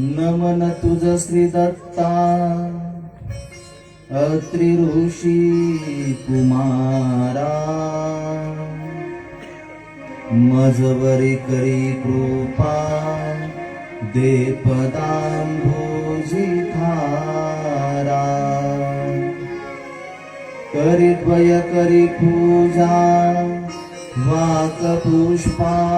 नमन तुझ श्री दत्ता अत्रि ऋषी कुमारा. मजवरी करी कृपा. दे पदांभोजी थारा करी द्वय करी पूजा. वाक पुष्पार्चनाची.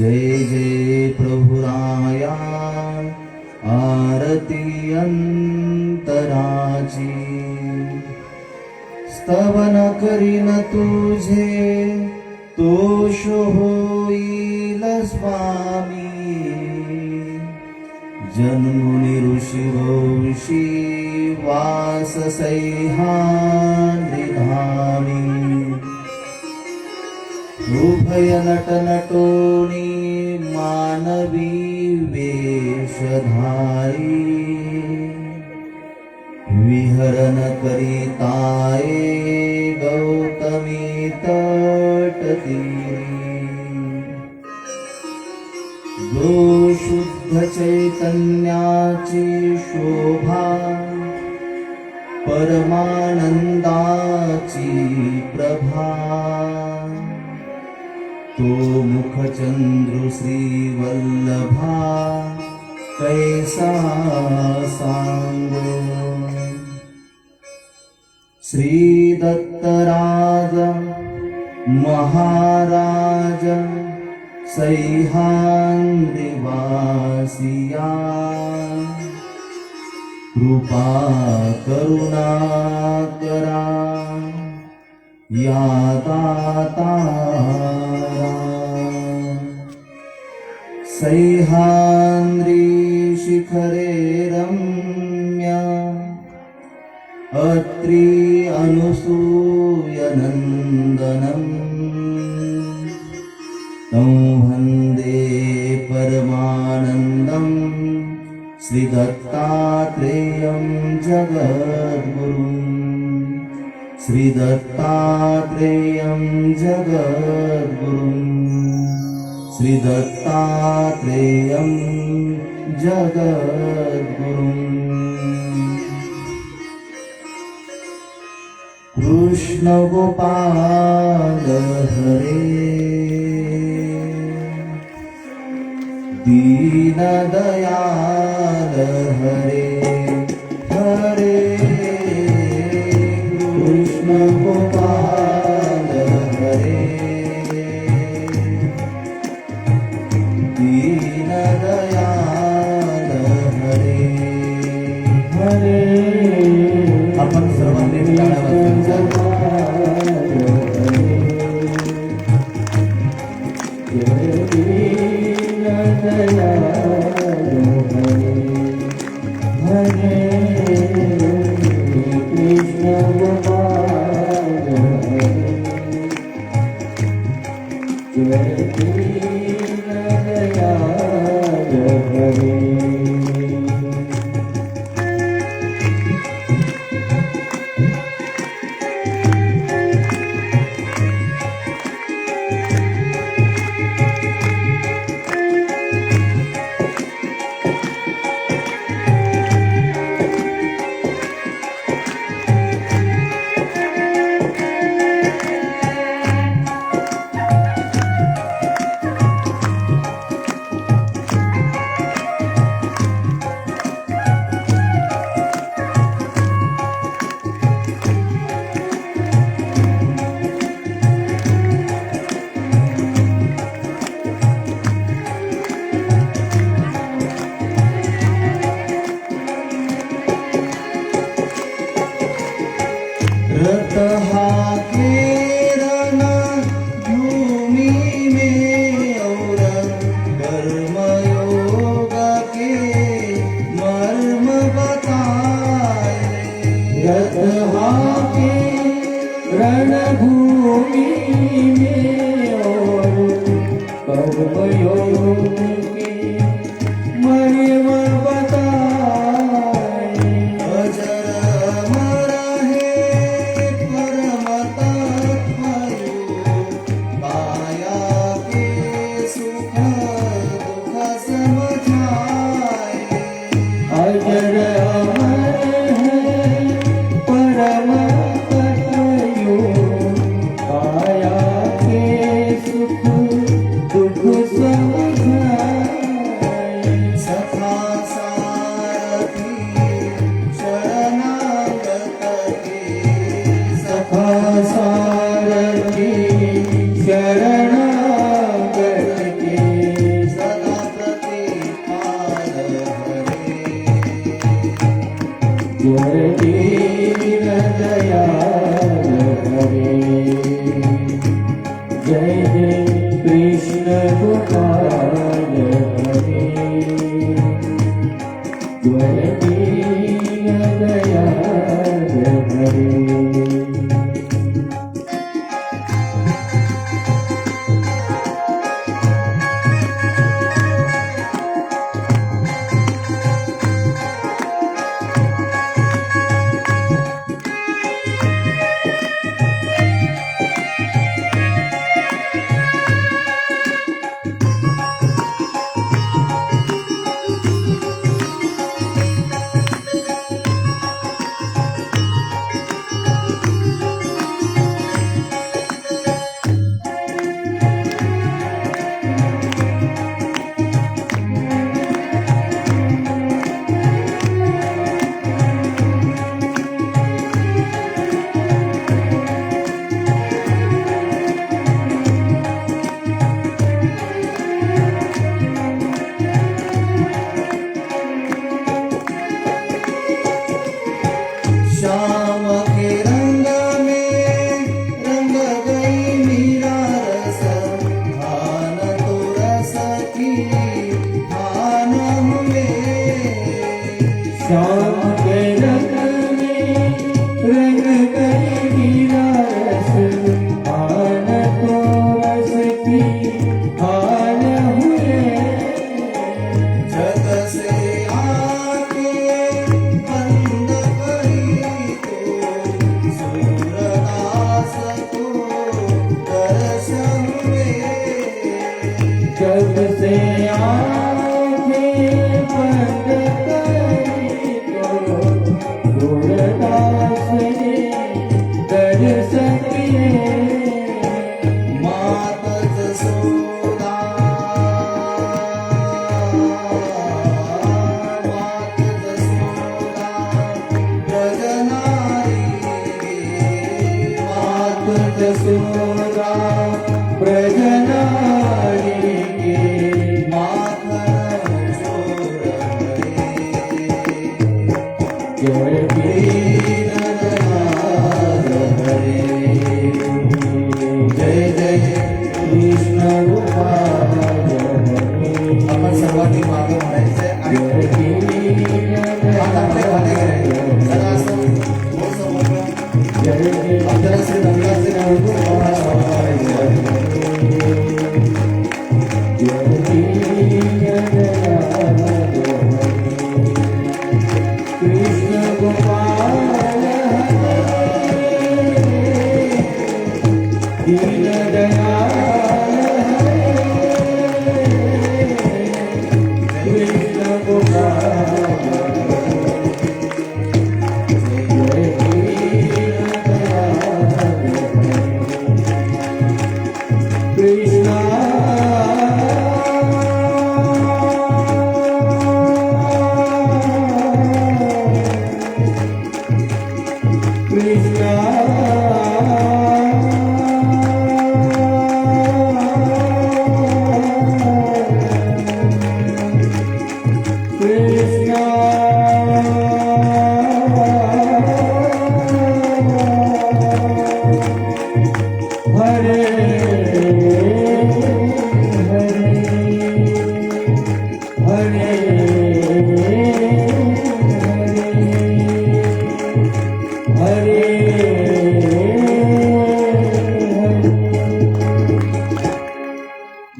जय जय प्रभुराया आरती अंतराची. स्तवन करीन तुझे तोष होईल स्वामी. जन्मुनि ऋषि वंशी वास सैहानिधामी उभय य मानवी वेषधारी विहरणकरिताय गौतमे तटति। दो शुद्धचैतन्याचि शोभा परमानन्दाची प्रभा। मुखचन्द्रश्रीवल्लभा कैशाम्ब श्रीदत्तराज महाराज शैः कृपा करुणाकरा या ताता सह्याद्री शिखरे रम्या अत्रि अनुसूयनन्दनम् तं वन्दे परमानन्दम् श्रीदत्तात्रेयं जगद्गुरुम् श्रीदत्तात्रेयं श्रीदत्तात्रेयं जगद्गुरुम्। कृष्ण गोपाल हरे दीनदयाल हरे हरे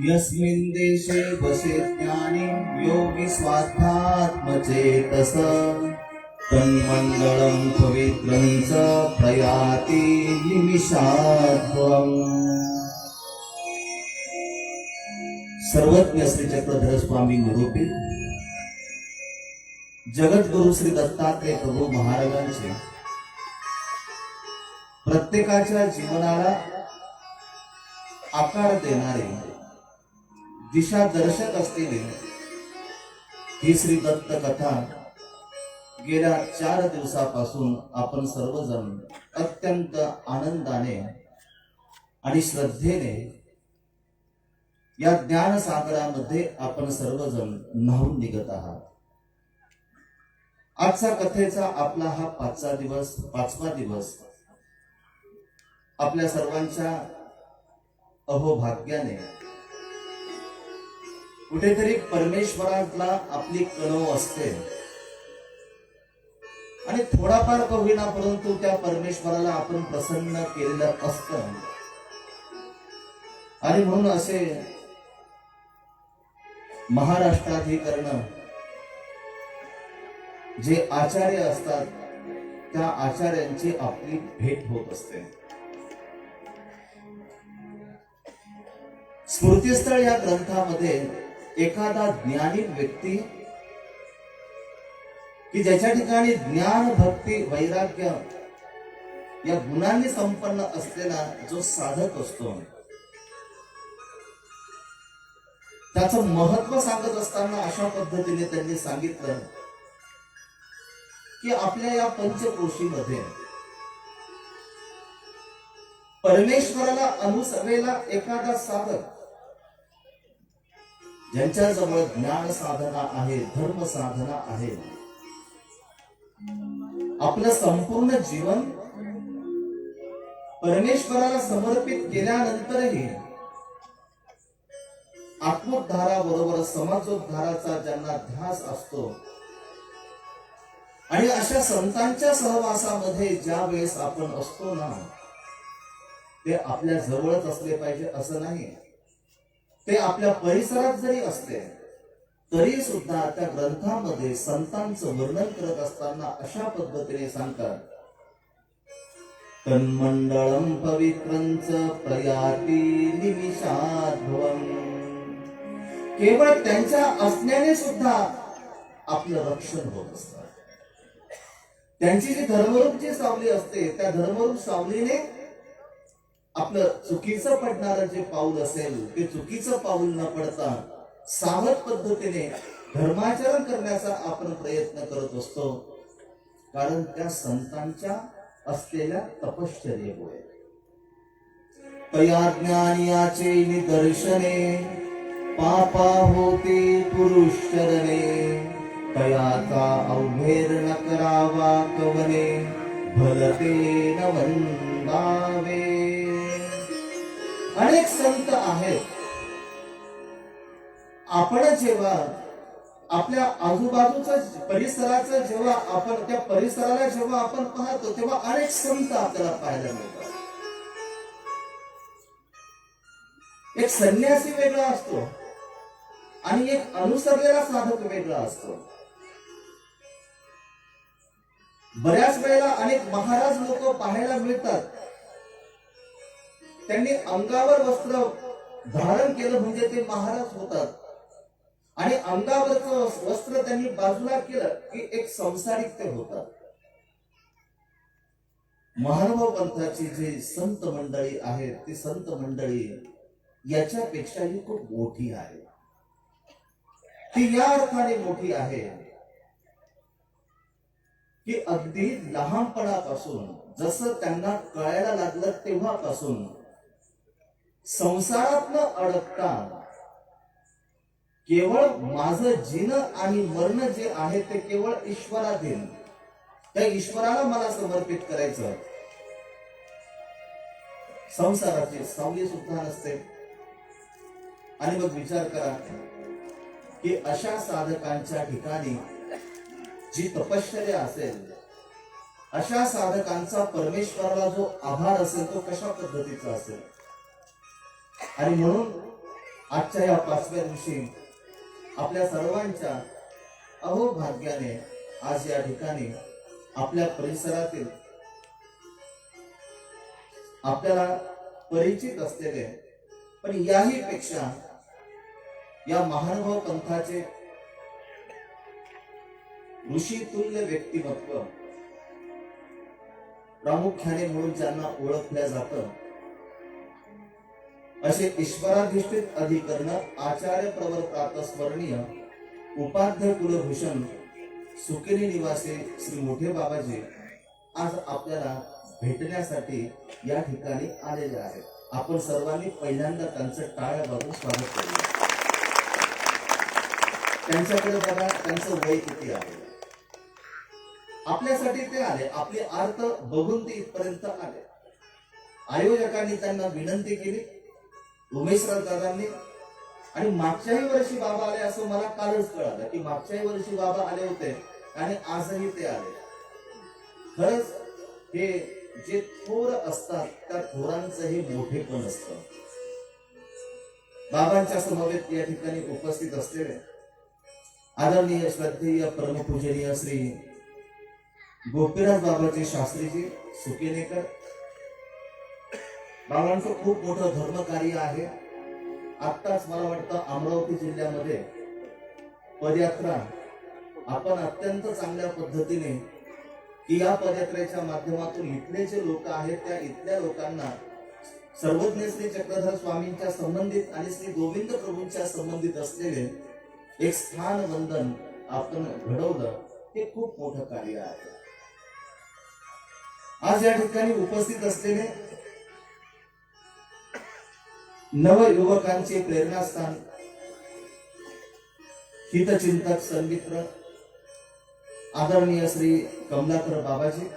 यस्मिन् देशे वसे ज्ञानी योगी स्वाध्यात्मचेतस तन्मण्डलं पवित्रं च प्रयाति निमिषात्वम् सर्वज्ञ श्री चक्रधर स्वामी निरूपित जगद्गुरु श्री दत्तात्रय प्रभू महाराजांचे प्रत्येकाच्या जीवनाला आकार देणारे दिशा दर्शक असलेली ही श्री दत्त कथा गेल्या चार दिवसापासून आपण सर्वजण अत्यंत आनंदाने आणि श्रद्धेने या ज्ञानसागरामध्ये आपण सर्वजण न्हावून निघत आहात. आजचा कथेचा आपला हा पाचवा दिवस पाचवा दिवस आपल्या सर्वांच्या अहोभाग्याने कुठेतरी परमेश्वराला आपली कणव असते. आणि थोडाफार का होईना परंतु त्या परमेश्वराला आपण प्रसन्न केलेलं असतं. आणि म्हणून असे महाराष्ट्राधिकरण जे आचार्य असतात त्या आचार्यांची आपली भेट होत असते. स्मृतीस्थळ या ग्रंथामध्ये एखादा ज्ञानी व्यक्ती की ज्याच्या ठिकाणी ज्ञान भक्ती वैराग्य या गुणांनी संपन्न असलेला जो साधक असतो. त्याच महत्त्व सांगत असताना अशा पद्धतीने त्यांनी सांगितलं की आपल्या या पंचक्रोशीमध्ये परमेश्वराला अनुसरलेला एखादा साधक ज्यांच्या जवळ ज्ञान साधना आहे धर्म साधना आहे. आपलं संपूर्ण जीवन परमेश्वराला समर्पित केल्यानंतरही आत्मोद्धाराबरोबर समाजोद्धाराचा ज्यांना ध्यास असतो आणि अशा संतांच्या सहवासामध्ये ज्या वेळेस आपण असतो ना ते आपल्या जवळच असले पाहिजे असं नाही ते आपल्या परिसरात जरी असले तरी सुद्धा त्या ग्रंथामध्ये संतांचं वर्णन करत असताना अशा पद्धतीने सांगतात. तन्मंडळम पवित्रंच प्रयाती निमिषाध्वम केवळ त्यांच्या असण्याने सुद्धा आपलं रक्षण होत असतं. त्यांची जी धर्मरूप जी सावली असते त्या धर्मरूप सावलीने आपलं चुकीचं पडणारं जे पाऊल असेल ते चुकीचं पाऊल न पडता सावध पद्धतीने धर्माचरण करण्याचा आपण प्रयत्न करत असतो. कारण त्या संतांच्या असलेल्या तपश्चर्येमुळे. तया ज्ञानियाचे निदर्शने पापा होते पुरुष चरणे तयाचा अवघेर न करावा कवने भलते न वंदावे. अनेक संत आहेत. आपण जेव्हा आपल्या आजूबाजूचा परिसराचा जेव्हा आपण त्या परिसराला जेव्हा आपण पाहतो तेव्हा अनेक संत आपल्याला पाहायला मिळतात. एक संन्यासी वेगळा असतो आणि एक अनुसरलेला साधक वेगळा असतो. बऱ्याच वेळेला अनेक महाराज लोक पाहायला मिळतात. त्यांनी अंगावर वस्त्र धारण केलं म्हणजे ते महाराज होतात. आणि अंगावरच वस्त्र त्यांनी बाजूला केलं की एक संसारिक ते होतात. महानुभाव पंथाची जी संत मंडळी आहेत ती संत मंडळी याच्यापेक्षाही खूप मोठी आहे. ती या अर्थाने मोठी आहे की अगदी लहानपणापासून जसं त्यांना कळायला लागलं तेव्हापासून संसारात न अडकता केवळ माझं जिन आणि मरण जे आहे ते केवळ ईश्वराधीन. त्या ईश्वराला मला समर्पित करायचं. संसाराची सावली सुद्धा नसते. आणि मग विचार करा की अशा साधकांच्या ठिकाणी जी तपश्चर्या असेल अशा साधकांचा परमेश्वराला जो आभार असेल तो कशा पद्धतीचा असेल? आणि म्हणून आजच्या या पाचव्या दिवशी आपल्या सर्वांच्या अहो भाग्याने आज या ठिकाणी आपल्या परिसरातील आपल्याला परिचित असलेले पण याही पेक्षा या महानुभाव पंथाचे ऋषी तुल्य व्यक्तिमत्व प्रामुख्याने म्हणून ज्यांना ओळखल्या जातं असे ईश्वराधिष्ठित अधिकरण आचार्य प्रवर्तात प्रातस्मरणीय उपाध्याय कुलभूषण सुकेरी निवासी श्री मोठे बाबाजी आज आपल्याला भेटण्यासाठी या ठिकाणी आलेले आहेत. आपण सर्वांनी पहिल्यांदा त्यांचं टाळ्या बघून स्वागत करूया. त्यांच्याकडे बघा त्यांचं वय किती आहे? आपल्यासाठी ते आले. आपले अर्थ बघून ते इथपर्यंत आले. आयोजकांनी त्यांना विनंती केली उमेशराव दादांनी आणि मागच्याही वर्षी बाबा आले असं मला कालच कळालं की मागच्याही वर्षी बाबा आले होते आणि आजही ते आले. खरंच हे जे थोर असतात त्या थोरांचं हे मोठेपण असतं. बाबांच्या समवेत या ठिकाणी उपस्थित असलेले आदरणीय श्रद्धेय परमपूजनीय श्री गोपीनाथ बाबाजी शास्त्रीजी सुकेनेकर बाबांचं खूप मोठं धर्मकार्य आहे. आत्ताच मला वाटतं अमरावती जिल्ह्यामध्ये पदयात्रा आपण अत्यंत चांगल्या पद्धतीने की या पदयात्रेच्या माध्यमातून इथले जे लोक आहेत त्या इथल्या लोकांना सर्वज्ञ श्री चक्रधर स्वामींच्या संबंधित आणि श्री गोविंद प्रभूंच्या संबंधित असलेले एक स्थान वंदन आपण घडवलं हे खूप मोठं कार्य आहे. आज या ठिकाणी उपस्थित असलेले नवयुवकांचे प्रेरणास्थान. हितचिंतक सन्मित्र आदरणीय श्री कमलाकर बाबाजी.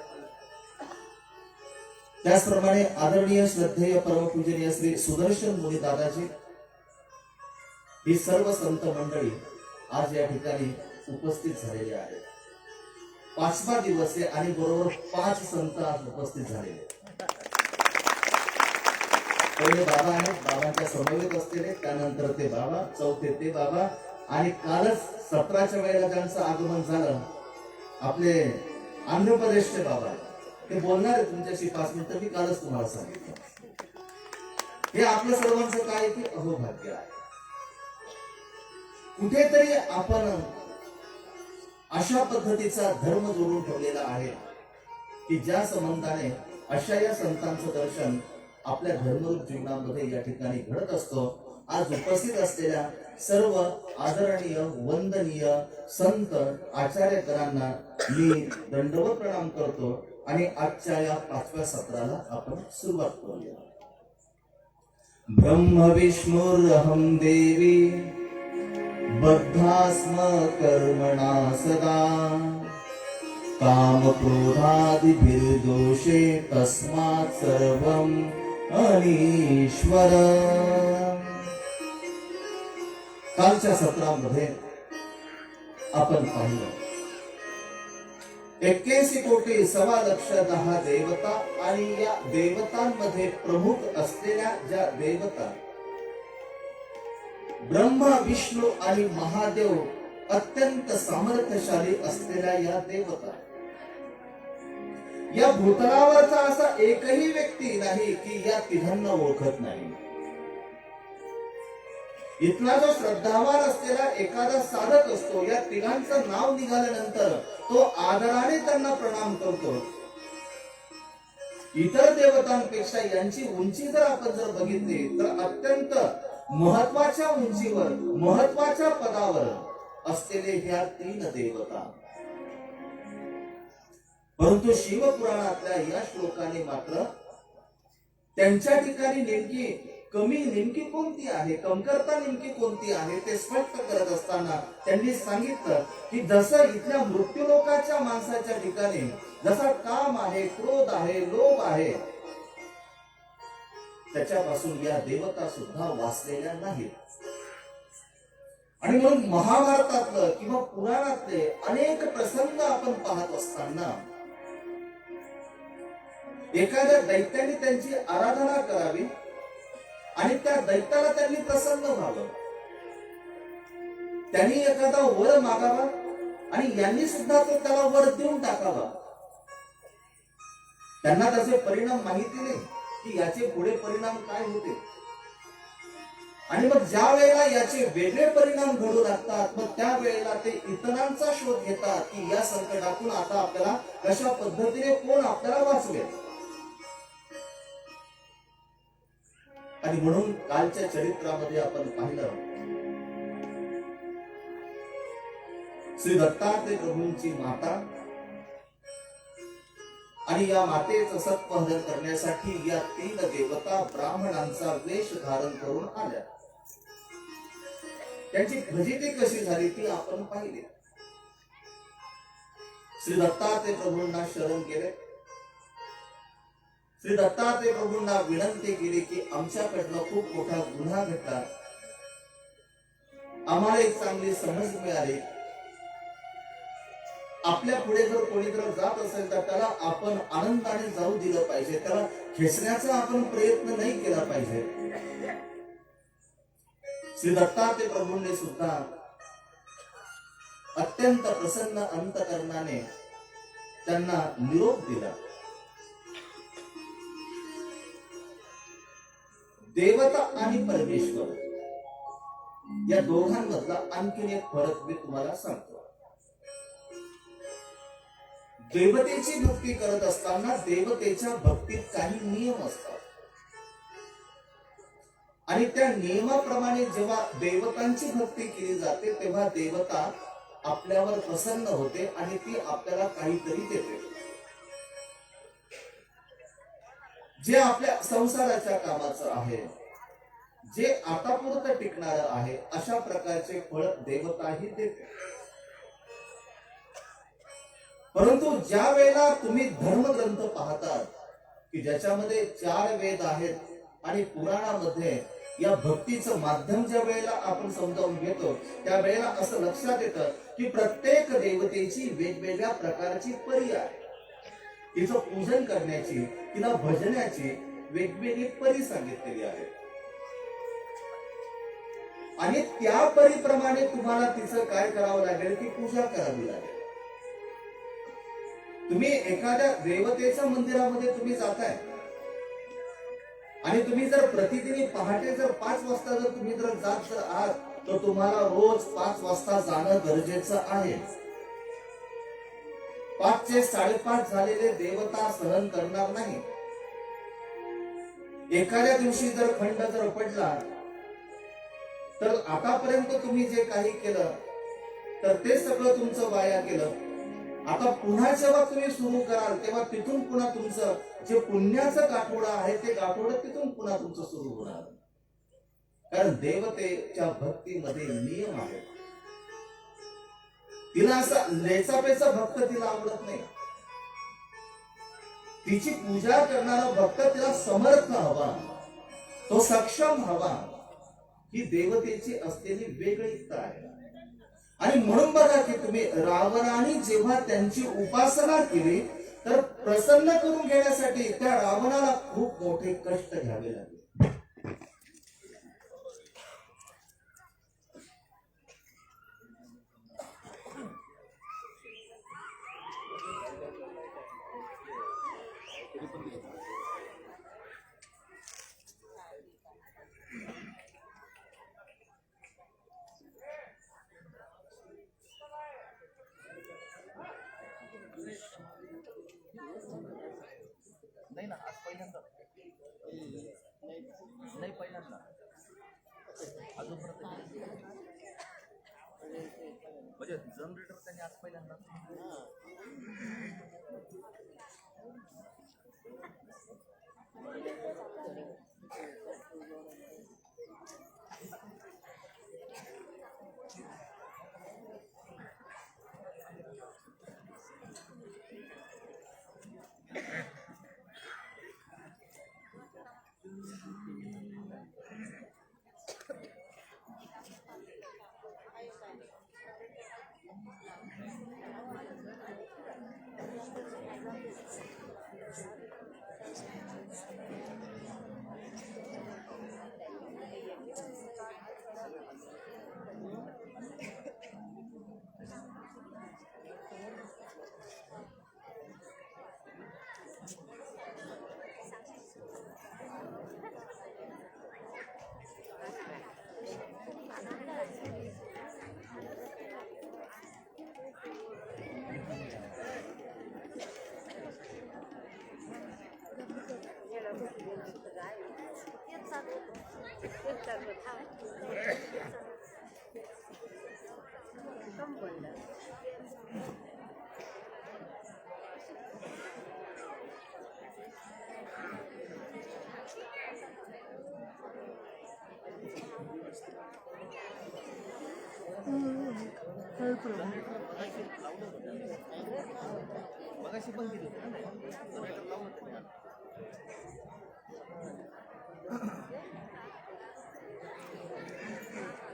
त्याचप्रमाणे आदरणीय श्रद्धेय परमपूजनीय श्री सुदर्शन मुनी दादाजी. ही सर्व संत मंडळी आज या ठिकाणी उपस्थित झालेली आहेत. पाचवा दिवस आहे आणि बरोबर पाच संत आज उपस्थित झालेले पहिले बाबा आहेत. बाबांच्या समवेत असलेले त्यानंतर ते बाबा चौथे ते बाबा. आणि कालच सतराच्या वेळेला त्यांचं आगमन झालं आपले आंध्र प्रदेशचे बाबा आहेत. ते बोलणार आहे तुमच्याशी पाच मिनिटं मी कालच तुम्हाला सांगितलं. हे आपल्या सर्वांचं काय आहे की अहोभाग्य आहे. कुठेतरी आपण अशा पद्धतीचा धर्म जोडून ठेवलेला आहे की ज्या संबंधाने अशा या संतांचं दर्शन आपल्या धर्मरूप जीवनामध्ये या ठिकाणी घडत असतो. आज उपस्थित असलेल्या सर्व आदरणीय वंदनीय संत आचार्यकरांना मी दंडवत प्रणाम करतो आणि आजच्या या पाचव्या सत्राला आपण सुरुवात करूया. ब्रह्म विष्णुरहम देवी बद्धास्म कर्मणा सदा. काम क्रोधादिभिर्दोषे तस्मात् सर्वम् अनीश्वर. कालच्या सत्रामध्ये आपण पाहिलं. एक्क्याऐंशी कोटी सव्वा लक्ष दहा देवता आणि या देवतांमध्ये प्रमुख असलेल्या ज्या देवता ब्रह्मा विष्णू आणि महादेव अत्यंत सामर्थ्यशाली असलेल्या या देवता या भूतलावरचा असा एकही व्यक्ती नाही की या तिघांना ओळखत नाही. इथला जो श्रद्धावान असलेला एखादा साधक असतो या तिघांचं नाव निघाल्यानंतर तो आदराने त्यांना प्रणाम करतो. इतर देवतांपेक्षा यांची उंची जर आपण जर बघितली तर अत्यंत महत्त्वाच्या उंचीवर महत्त्वाच्या पदावर असलेले ह्या तीन देवता. परंतु शिवपुराणातल्या या श्लोकाने मात्र त्यांच्या ठिकाणी नेमकी कमी नेमकी कोणती आहे कमतरता नेमकी कोणती आहे ते स्पष्ट करत असताना त्यांनी सांगितलं की जसं इथल्या मृत्यूलोकाच्या माणसाच्या ठिकाणी जसा काम आहे क्रोध आहे लोभ आहे त्याच्यापासून या देवता सुद्धा वाचलेल्या नाहीत. आणि म्हणून महाभारतातलं किंवा पुराणातले अनेक प्रसंग आपण पाहत असताना एखाद्या दैत्याने त्यांची आराधना करावी आणि त्या दैत्याला त्यांनी प्रसन्न व्हावं. त्यांनी एखादा वर मागावा आणि यांनी सुद्धा तो त्याला वर देऊन टाकावा. त्यांना त्याचे परिणाम माहिती नाही की याचे पुढे परिणाम काय होते. आणि मग ज्या वेळेला याचे वेगळे परिणाम घडू लागतात मग त्या वेळेला ते इतरांचा शोध घेतात की या संकटातून आता आपल्याला कशा पद्धतीने कोण आपल्याला वाचवेल? आणि म्हणून कालच्या चरित्रामध्ये आपण पाहिलं श्री दत्तात्रय प्रभूंची माता आणि या मातेचं सत्पहरण करण्यासाठी या तीन देवता ब्राह्मणांचा वेश धारण करून आल्या. त्यांची भजिती कशी झाली ती आपण पाहिली. श्री दत्तात्रय प्रभूंना शरण केले श्री दत्तात्रय प्रभूंना विनंती केली की आमच्याकडनं खूप मोठा गुन्हा घडला आम्हाला एक चांगली समज मिळाली. आपल्या पुढे जर कोणी जर जात असेल तर त्याला आपण आनंदाने जाऊ दिलं पाहिजे. त्याला खेचण्याचा आपण प्रयत्न नाही केला पाहिजे. श्री दत्तात्रय प्रभूंनी सुद्धा अत्यंत प्रसन्न अंतकरणाने त्यांना निरोप दिला. देवता आणि परमेश्वर. या दोघांमधला आणखीन एक फरक मी तुम्हाला सांगतो. देवतेची भक्ती करत असताना देवतेच्या भक्तीत काही नियम असतात. आणि त्या नियमाप्रमाणे जेव्हा देवतांची भक्ती केली जाते तेव्हा देवता आपल्यावर प्रसन्न होते आणि ती आपल्याला काहीतरी देते. जे आपल्या संसाराच्या कामाचं आहे जे आतापुरतं टिकणार आहे अशा प्रकारचे फळ देवताही देते परंतु ज्या वेळेला तुम्ही धर्मग्रंथ पाहतात की ज्याच्यामध्ये चार वेद आहेत आणि पुराणामध्ये या भक्तीचं माध्यम ज्या वेळेला आपण समजावून घेतो त्या वेळेला असं लक्षात येतं की प्रत्येक देवतेची वेगवेगळ्या प्रकारची परी आहे तिचं पूजन करण्याची तिला भजण्याची वेगवेगळी परी सांगितलेली आहे आणि त्या परीप्रमाणे तुम्हाला तिचं काय करावं लागेल की पूजा करावी लागेल. तुम्ही एखाद्या देवतेच्या मंदिरामध्ये तुम्ही जाताय आणि तुम्ही जर प्रतिदिनी पहाटे जर पाच वाजता जर तुम्ही जर जात जर आहात तर तुम्हाला रोज पाच वाजता जाणं गरजेचं आहे. पाचशे साडेपाच झालेले देवता सहन करणार नाही. एखाद्या दिवशी जर खंड जर पडला तर आतापर्यंत तुम्ही जे काही केलं तर ते सगळं तुमचं वाया केलं आता पुन्हा जेव्हा तुम्ही सुरू कराल तेव्हा तिथून पुन्हा तुमचं जे पुण्याचं गाठोडं आहे ते गाठोडं तिथून पुन्हा तुमचं सुरू होणार. कारण देवतेच्या भक्तीमध्ये नियम आहेत. तिला असा लेचापेचा भक्त तिला आवडत नाही. तिची पूजा करणारा भक्त तिला समर्थ हवा. तो सक्षम हवा. ही देवतेची असलेली वेगळीता आहे. आणि म्हणून बघा की तुम्ही रावणाने जेव्हा त्यांची उपासना केली तर प्रसन्न करून घेण्यासाठी त्या रावणाला खूप मोठे कष्ट घ्यावे लागले. なんだ。मगाशी पण दिली होती ना जनरेटर लावलं त्यांनी आज. ありがとうございます。